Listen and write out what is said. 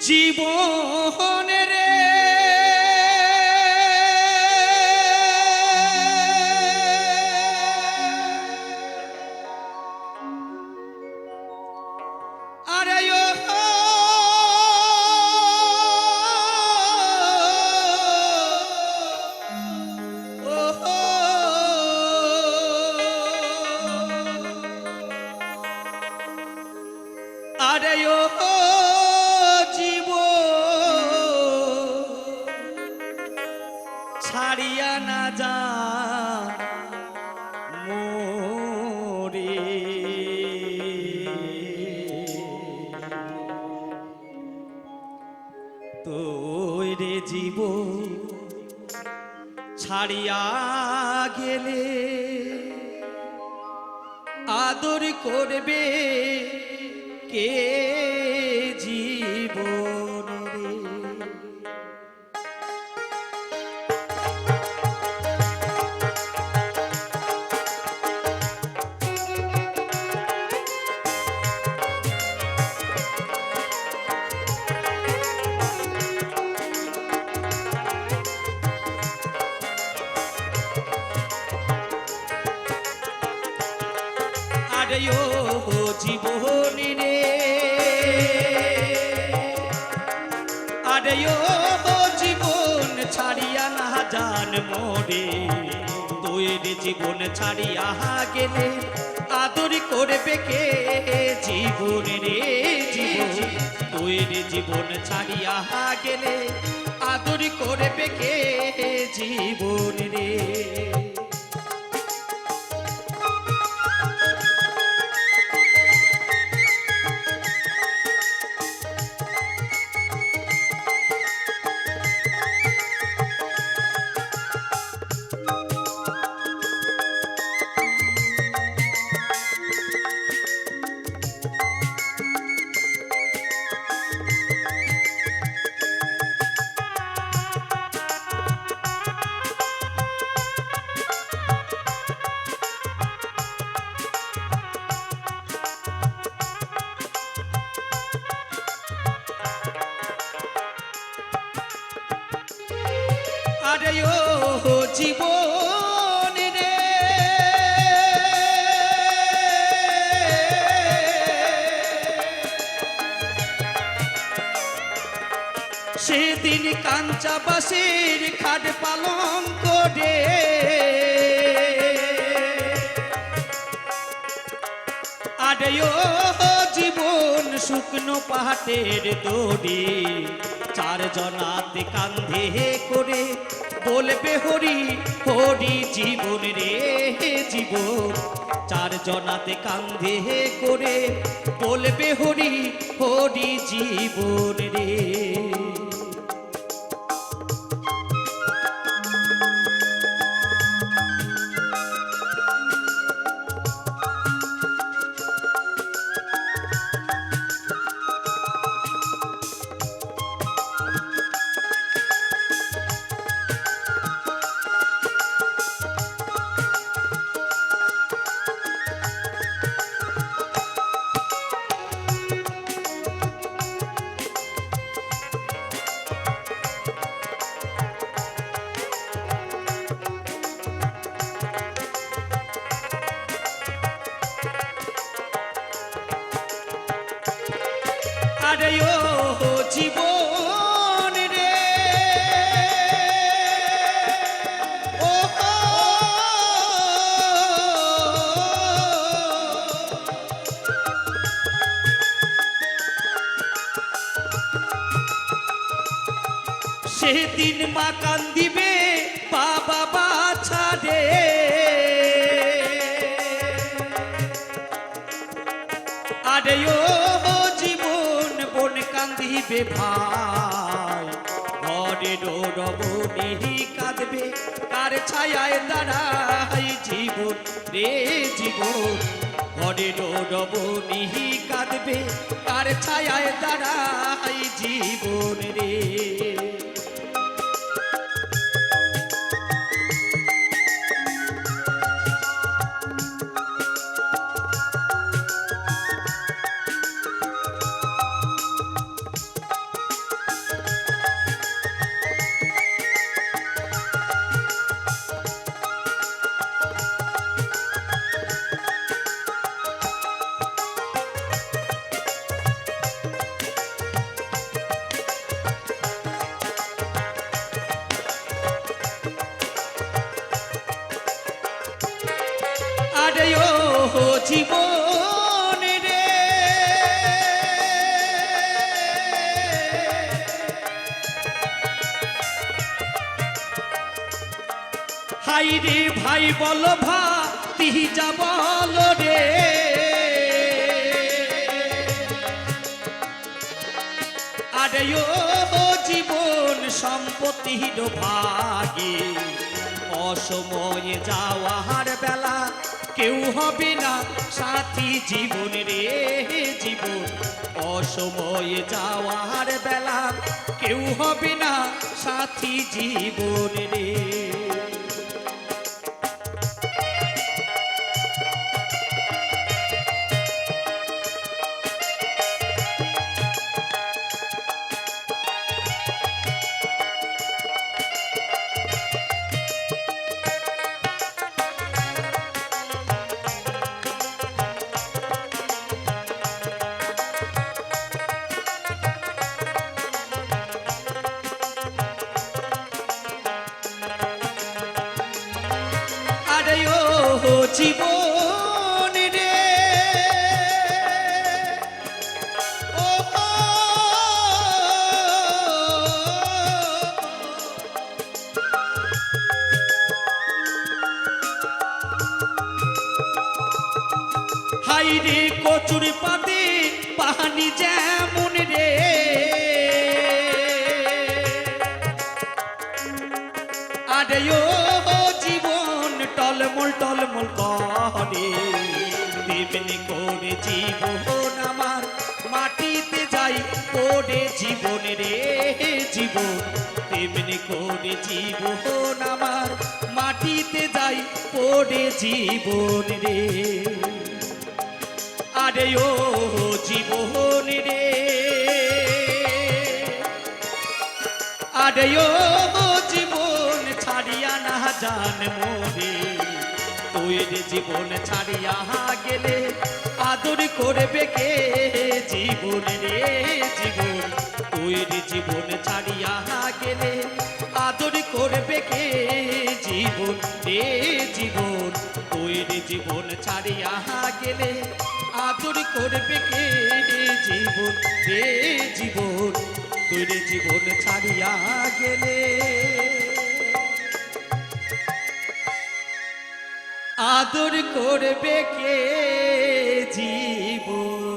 জীবনে যা মোরে তোরে ছাড়িয়া গেলে আদর করবে কে জীবনে আরে ও জীবনী রে আরে ও জীবন ছাড়িয়া না জান মোরে তুই জীবন ছাড়িয়া গেলে আদর করবে কে? জীবন রে জীবন। তুই জীবন ছাড়িয়া গেলে আদর করবে কে? জীবন রে। আরে ও জীবন রে। সেদিন কাঞ্চাবাসীর খাট পালন করে। আরে জীবন শুকনো পাহাটের দড়ি। চার জনাতে কান্ধে করে বলবে হরি হরি জীবন রে জীবন। চার জনাতে কান্ধে করে বলবে হরি হরি জীবন রে। ও সেদিন মা কান্দিবে বাবা বাছা রে কান্দিবে ভাই। ঘরে ডোরবনেহি কাঁদবে কার ছায়ায় দাঁড়াই জীবন, রে জীবন। ঘরে ডোরবনেহি কাঁদবে কার ছায়ায় দাঁড়াই জীবন, রে হাই রে ভাই বল ভাতি যা বল রে। আরে ও জীবন সম্পত্তির ভাগে, অসময়ে যাওয়ার বেলা কেউ হবে না সাথী জীবন রে জীবন। অসময়ে যাওয়ার বেলা কেউ হবে না সাথী জীবন রে। জীবন রে। ও হাই রে কচুরি পাতে পানি যেমন রে। আরে ও টলমল করে তেমনি করে জীবন আমার, মাটিতে যাই করে জীবন রে জীবন। তেমনি করে জীবন আমার, মাটিতে যাই করে জীবন রে। আরে ও জীবন রে। আরে ও জীবন ছাড়িয়া না জান মোরে তোর জীবন ছাড়িয়া গেলে আদর করবে কে? জীবন রে জীবন তোর জীবন ছাড়িয়া গেলে আদর করবে কে? জীবন রে জীবন তোর জীবন ছাড়িয়া গেলে আদর করবে কে? জীবন রে জীবন তোর জীবন ছাড়িয়া গেলে। আদর করবে কে? জীবন